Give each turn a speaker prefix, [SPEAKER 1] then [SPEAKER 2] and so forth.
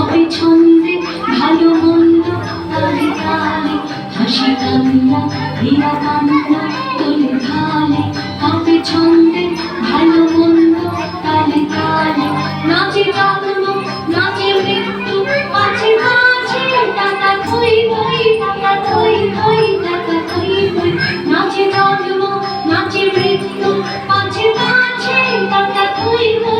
[SPEAKER 1] মাপে ছন্দে ভালো মন্দ তালে তালে, হাসি কান্না, হীরা কান্না, তোলে ঢালে। মাপে ছন্দে ভালো মন্দ তালে তালে, নাচে জন্ম, নাচে মৃত্যু পাছে পাছে টাকা থই থই টাকা থই থই টাকা থই থই নাচে জন্ম, নাচে মৃত্যু পাছে পাছে টাকা থই থই